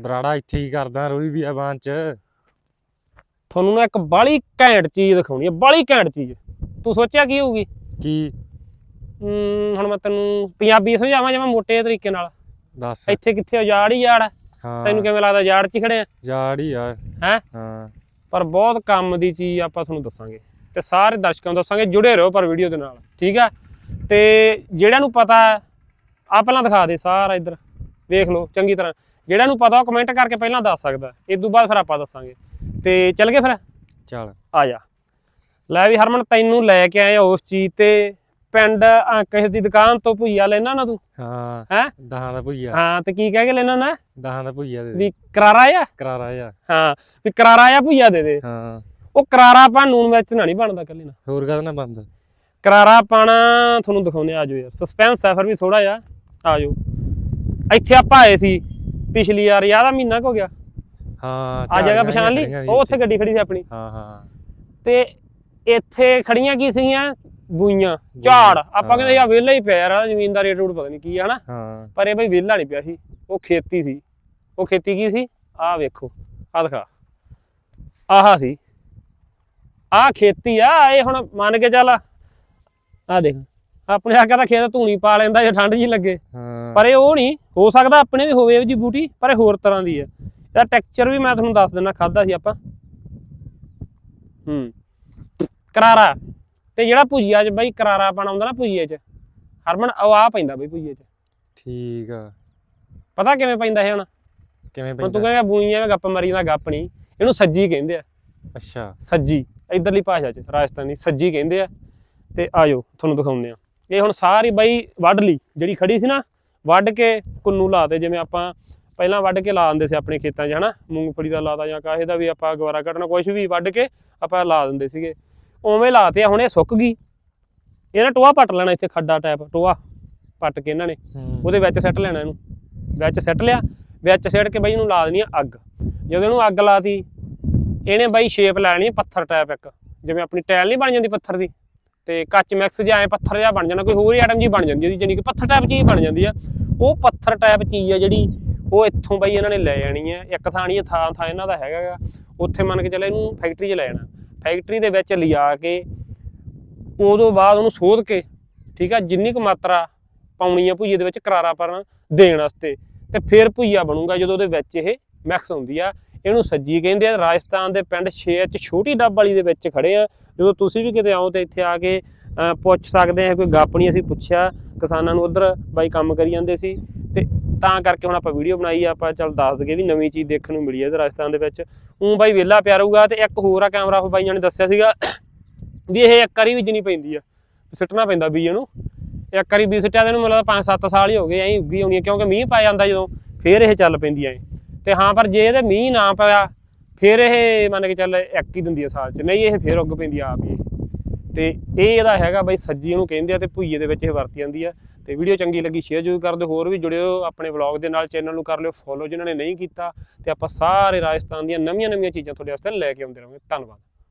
ਬਰਾੜਾ ਇੱਥੇ ਹੀ ਕਰਦਾ ਰੋਈ ਵੀ ਆਬਾਨ ਚ। ਤੁਹਾਨੂੰ ਨਾ ਇੱਕ ਬਾਲੀ ਘੈਂਟ ਚੀਜ਼ ਦਿਖਾਉਣੀ ਹੈ ਬਾਲੀ ਘੈਂਟ ਚੀਜ਼। ਤੂੰ ਸੋਚਿਆ ਕੀ ਹੋਊਗੀ? ਕੀ? ਹਮ, ਹੁਣ ਮੈਂ ਤੈਨੂੰ ਪੰਜਾਬੀ ਸਮਝਾਵਾਂ ਜਿਵੇਂ ਮੋਟੇ ਤਰੀਕੇ ਨਾਲ? ਦੱਸ। ਇੱਥੇ ਕਿੱਥੇ ਉਜਾੜ ਹੀ ਹਾਂ। ਤੈਨੂੰ ਕਿਵੇਂ ਲੱਗਦਾ ਯਾੜ 'ਚ ਹੀ ਖੜੇ ਆ? ਜਾੜ ਹੀ ਯਾਰ। ਹੈਂ? ਹਾਂ। ਪਰ ਬਹੁਤ ਕੰਮ ਦੀ ਚੀਜ਼ ਆਪਾਂ ਤੁਹਾਨੂੰ ਦੱਸਾਂਗੇ ਤੇ ਸਾਰੇ ਦਰਸ਼ਕਾਂ ਨੂੰ ਦੱਸਾਂਗੇ ਜੁੜੇ ਰਹੋ ਪਰ ਵੀਡੀਓ ਦੇ ਨਾਲ ਠੀਕ ਆ? ਤੇ ਜਿਹੜਿਆਂ ਨੂੰ ਪਤਾ ਆ ਪਹਿਲਾਂ ਦਿਖਾ ਦੇ ਸਾਰਾ ਇੱਧਰ। ਵੇਖ ਲਓ ਚੰਗੀ ਤਰ੍ਹਾਂ। ਜਿਹੜਿਆਂ ਨੂੰ ਪਤਾ ਉਹ ਕਮੈਂਟ ਕਰਕੇ ਪਹਿਲਾਂ ਦੱਸ ਸਕਦਾ। ਇਸ ਤੋਂ ਬਾਅਦ ਫਿਰ ਆਪਾਂ ਦੱਸਾਂਗੇ। ਤੇ ਚੱਲ ਗਏ ਫਿਰ? ਚੱਲ। ਆ ਜਾ। ਲੈ ਵੀ ਹਰਮਨ ਤੈਨੂੰ ਲੈ ਕੇ ਆਏ ਆ ਉਸ ਚੀਜ਼ ਤੇ। ਪਿੰਡ ਕਿਸੇ ਦੀ ਦੁਕਾਨ ਤੋਂ ਭੁਈਆ ਲੈਣਾ ਨਾ ਤੂੰ? ਹਾਂ। ਹੈਂ? ਦਹਾਂ ਦਾ ਭੁਈਆ ਹਾਂ ਤੇ ਕੀ ਕਹਿ ਕੇ ਲੈਣਾ ਨਾ ਦਹਾਂ ਦਾ ਭੁਈਆ ਦੇ ਦੇ। ਵੀ ਕਰਾਰਾ ਆ? ਕਰਾਰਾ ਜਾ ਹਾਂ ਵੀ ਕਰਾਰਾ ਆ ਭੁਈਆ ਦੇ ਦੇ। ਹਾਂ। ਉਹ ਕਰਾਰਾ ਆਪਾਂ ਨੂਨ ਵਿੱਚ ਨਾ ਨਹੀਂ ਬਣਦਾ ਕੱਲੇ ਨਾ ਹੋਰ ਕਰ ਨਾ ਬੰਦ। ਕਰਾਰਾ ਪਾਣਾ ਤੁਹਾਨੂੰ ਦਿਖਾਉਨੇ ਆ ਜਾਓ ਯਾਰ। ਸਸਪੈਂਸ ਹੈ ਫਿਰ ਵੀ ਥੋੜਾ ਜਿਹਾ। ਆ ਜਾਓ। ਇੱਥੇ ਆਪਾਂ ਆਏ ਸੀ। ਪਿਛਲੀ ਯਾਰ ਯਾਰ ਦਾ ਮਹੀਨਾ ਕੁ ਹੋ ਗਿਆ। ਹਾਂ ਆ ਜਗ੍ਹਾ ਪਛਾਣ ਲਈ? ਉਹ ਉੱਥੇ ਗੱਡੀ ਖੜੀ ਸੀ ਆਪਣੀ। ਹਾਂ ਹਾਂ। ਤੇ ਇੱਥੇ ਖੜੀਆਂ ਕੀ ਸੀਗੀਆਂ? ਬੂਈਆਂ। ਝਾੜ। ਆਪਾਂ ਕਹਿੰਦੇ ਯਾ ਵਿਹਲਾ ਹੀ ਪਿਆ ਯਾਰ ਜ਼ਮੀਨ ਦਾ ਰੇਟ ਰੂਟ ਪਤਾ ਨਹੀਂ ਕੀ ਹੈ ਹਨਾ? ਪਰ ਇਹ ਬਈ ਵਿਹਲਾ ਨਹੀਂ ਪਿਆ ਸੀ। ਉਹ ਖੇਤੀ ਸੀ। ਉਹ ਖੇਤੀ ਕੀ ਸੀ? ਆਹ ਵੇਖੋ। ਆਹ ਦਿਖਾ। ਆਹ ਸੀ। ਆਹ ਖੇਤੀ ਆ ਇਹ ਹੁਣ ਮੰਨ ਕੇ ਚੱਲ ਆਹ ਦੇਖ। ਆਪਣੇ ਆ ਕਹਿੰਦਾ ਖੇਤ ਧੂਣੀ ਪਾ ਲੈਂਦਾ ਜੇ ਠੰਡ ਜੀ ਲੱਗੇ। ਪਰ ਇਹ ਉਹ ਨਹੀਂ ਹੋ ਸਕਦਾ ਆਪਣੇ ਵੀ ਹੋਵੇ ਜੀ ਬੂਟੀ ਪਰ ਇਹ ਹੋਰ ਤਰ੍ਹਾਂ ਦੀ ਹੈ। ਇਹਦਾ ਟੈਕਸਚਰ ਵੀ ਮੈਂ ਤੁਹਾਨੂੰ ਦੱਸ ਦਿੰਦਾ ਖਾਦਾ ਸੀ ਆਪਾਂ। ਹੂੰ। ਕਰਾਰਾ। ਤੇ ਜਿਹੜਾ ਭੁਜੀਆ ਚ ਬਈ ਕਰਾਰਾ ਪਾਣਾ ਹੁੰਦਾ ਨਾ ਭੁਜੀਏ ਚ ਹਰਮਨ ਉਹ ਆ ਪੈਂਦਾ ਬਈ ਭੁਜੀਏ ਚ। ਠੀਕ ਆ। ਪਤਾ ਕਿਵੇਂ ਪੈਂਦਾ ਇਹ ਹੁਣ? ਕਿਵੇਂ ਹੁਣ ਤੂੰ ਪੈਂਦਾ? ਕਹਿੰਦਾ ਬੂਈਆਂ ਵਿੱਚ ਗੱਪ ਮਾਰੀ ਦਾ ਗੱਪ ਨਹੀਂ। ਇਹਨੂੰ ਸੱਜੀ ਕਹਿੰਦੇ ਆ। ਅੱਛਾ। ਸੱਜੀ ਇਧਰਲੀ ਭਾਸ਼ਾ ਚ ਰਾਜਸਥਾਨੀ ਸੱਜੀ ਕਹਿੰਦੇ ਆ। ਤੇ ਆਜੋ ਤੁਹਾਨੂੰ ਦਿਖਾਉਂਦੇ ਆ। ਇਹ ਹੁਣ ਸਾਰੀ ਬਾਈ ਵੱਢ ਲਈ ਜਿਹੜੀ ਖੜੀ ਸੀ ਨਾ ਵੱਢ ਕੇ ਕੁੰਨੂ ਲਾਤੇ ਜਿਵੇਂ ਆਪਾਂ ਪਹਿਲਾਂ ਵੱਢ ਕੇ ਲਾ ਦਿੰਦੇ ਸੀ ਆਪਣੇ ਖੇਤਾਂ 'ਚ ਹਨਾ? ਮੂੰਗਫਲੀ ਦਾ ਲਾਤਾ ਜਾਂ ਕਾਹੇ ਦਾ ਵੀ ਆਪਾਂ ਗਵਾਰਾ ਕੱਢਣਾ ਕੁਝ ਵੀ ਵੱਢ ਕੇ ਆਪਾਂ ਲਾ ਦਿੰਦੇ ਸੀਗੇ। ਉਵੇਂ ਲਾਤੇ ਹੁਣ ਇਹ ਸੁੱਕ ਗਈ। ਇਹਨਾਂ ਟੋਆ ਪੱਟ ਲੈਣਾ ਇੱਥੇ ਖੱਡਾ ਟਾਈਪ ਟੋਆ ਪੱਟ ਕੇ ਇਹਨਾਂ ਨੇ। ਉਹਦੇ ਵਿੱਚ ਸੱਟ ਲੈਣਾ ਇਹਨੂੰ। ਵਿੱਚ ਸੱਟ ਲਿਆ ਵਿੱਚ ਸਿੱਟ ਕੇ ਬਈ ਇਹਨੂੰ ਲਾ ਦੇਣੀ ਆ ਅੱਗ। ਜਦੋਂ ਇਹਨੂੰ ਅੱਗ ਲਾਤੀ ਇਹਨੇ ਬਈ ਸ਼ੇਪ ਲੈਣੀ ਪੱਥਰ ਟਾਈਪ ਇੱਕ। ਜਿਵੇਂ ਆਪਣੀ ਟਾਇਲ ਨਹੀਂ ਬਣ ਜਾਂਦੀ ਪੱਥਰ ਦੀ। ਤੇ ਕੱਚ ਮਿਕਸ ਜਿਹਾ ਐ ਪੱਥਰ ਜਿਹਾ ਬਣ ਜਾਣਾ ਕੋਈ ਹੋਰ ਹੀ ਆਈਟਮ ਜੀ ਬਣ ਜਾਂਦੀ ਹੈ ਜਾਨੀ ਕਿ ਪੱਥਰ ਟਾਈਪ ਚੀਜ਼ ਬਣ ਜਾਂਦੀ ਆ। ਉਹ ਪੱਥਰ ਟਾਈਪ ਚੀਜ਼ ਆ ਜਿਹੜੀ ਉਹ ਇੱਥੋਂ ਬਾਈ ਇਹਨਾਂ ਨੇ ਲੈ ਜਾਣੀ ਹੈ ਇੱਕ ਥਾਂ ਨਹੀਂ ਥਾਂ ਥਾਂ ਇਹਨਾਂ ਦਾ ਹੈਗਾ ਗਾ। ਉੱਥੇ ਮੰਨ ਕੇ ਚੱਲੇ ਇਹਨੂੰ ਫੈਕਟਰੀ 'ਚ ਲੈ ਜਾਣਾ ਫੈਕਟਰੀ ਦੇ ਵਿੱਚ ਲਿਆ ਕੇ ਉਦੋਂ ਬਾਅਦ ਉਹਨੂੰ ਸੋਧ ਕੇ, ਠੀਕ ਆ, ਜਿੰਨੀ ਕੁ ਮਾਤਰਾ ਪਾਉਣੀ ਆ ਭੁਜੀਏ ਦੇ ਵਿੱਚ ਕਰਾਰਾ ਕਰਾਰਾਪਨ ਦੇਣ ਵਾਸਤੇ, ਤੇ ਫਿਰ ਭੁਜੀਆ ਬਣੂਗਾ ਜਦੋਂ ਉਹਦੇ ਵਿੱਚ ਇਹ ਮਿਕਸ ਹੁੰਦੀ ਆ। ਇਹਨੂੰ ਸੱਜੀ ਕਹਿੰਦੇ ਆ, ਰਾਜਸਥਾਨ ਦੇ ਪਿੰਡ ਛੇ ਚ ਛੋਟੀ ਡੱਬ ਵਾਲੀ ਦੇ ਵਿੱਚ ਖੜੇ ਆ। ਜਦੋਂ ਤੁਸੀਂ ਵੀ ਕਿਤੇ ਆਓ ਤੇ ਇੱਥੇ ਆ ਕੇ ਪੁੱਛ ਸਕਦੇ ਆ, ਕੋਈ ਗੱਪ ਨਹੀਂ ਅਸੀਂ ਪੁੱਛਿਆ। ਕਿਸਾਨਾਂ ਨੂੰ ਉਧਰ ਬਾਈ ਕੰਮ ਕਰੀ ਜਾਂਦੇ ਸੀ। ਤੇ ਤਾਂ ਕਰਕੇ ਹੁਣ ਆਪਾਂ ਵੀਡੀਓ ਬਣਾਈ ਆ, ਆਪਾਂ ਚੱਲ ਦੱਸ ਦਈਏ ਵੀ ਨਵੀਂ ਚੀਜ਼ ਦੇਖਣ ਨੂੰ ਮਿਲੀ ਹੈ ਤੇ ਰਾਜਸਥਾਨ ਦੇ ਵਿੱਚ। ਉਹ ਬਾਈ ਵਿਹਲਾ ਪਿਆ ਰਹੂਗਾ ਤੇ ਇੱਕ ਹੋਰ ਆ ਕੈਮਰਾ ਉਹ ਬਾਈਆਂ ਨੇ ਦੱਸਿਆ ਸੀਗਾ ਵੀ ਇਹ ਇੱਕ ਵਾਰੀ ਬੀਜਣੀ ਪੈਂਦੀ ਆ। ਸਿੱਟਣਾ ਪੈਂਦਾ ਬੀਜ ਨੂੰ ਇੱਕ ਵਾਰੀ ਬੀਜ ਸਿੱਟਿਆ ਤੇ ਇਹਨੂੰ ਮਤਲਬ ਲੱਗਦਾ 5-7 ਸਾਲ ਹੀ ਹੋ ਗਏ, ਐਂ ਉੱਗੀ ਆਉਣੀ ਆ, ਕਿਉਂਕਿ ਮੀਂਹ ਪੈ ਜਾਂਦਾ ਜਦੋਂ, ਫੇਰ ਇਹ ਚੱਲ ਪੈਂਦੀ ਐ। ਤੇ ਹਾਂ, ਪਰ ਜੇ ਇਹਦੇ ਮੀਂਹ ਨਾ ਪਿਆ ਫਿਰ ਇਹ ਮੰਨ ਕੇ ਚੱਲ ਇੱਕ ਹੀ ਦਿੰਦੀ ਆ ਸਾਲ ਚ। ਨਹੀਂ, ਇਹ ਫਿਰ ਉੱਗ ਪੈਂਦੀ ਆ ਆਪ ਹੀ। ਇਹ। ਤੇ ਇਹ ਇਹਦਾ ਹੈਗਾ ਬਈ ਸੱਜੀ ਇਹਨੂੰ ਕਹਿੰਦੇ ਆ ਤੇ ਭੁਈਏ ਦੇ ਵਿੱਚ ਇਹ ਵਰਤੀ ਜਾਂਦੀ ਆ। ਤੇ ਵੀਡੀਓ ਚੰਗੀ ਲੱਗੀ ਸ਼ੇਅਰ ਜ਼ਰੂਰ ਕਰ ਦਿਓ। ਹੋਰ ਵੀ ਜੁੜਿਓ ਆਪਣੇ ਵਲੌਗ ਦੇ ਨਾਲ ਚੈਨਲ ਨੂੰ ਕਰ ਲਿਓ। ਫੋਲੋ ਜਿਨ੍ਹਾਂ ਨੇ ਨਹੀਂ ਕੀਤਾ ਤੇ ਆਪਾਂ ਸਾਰੇ ਰਾਜਸਥਾਨ ਦੀਆਂ ਨਵੀਆਂ ਨਵੀਆਂ ਚੀਜ਼ਾਂ ਤੁਹਾਡੇ ਵਾਸਤੇ ਲੈ ਕੇ ਆਉਂਦੇ ਰਹਾਂਗੇ। ਧੰਨਵਾਦ।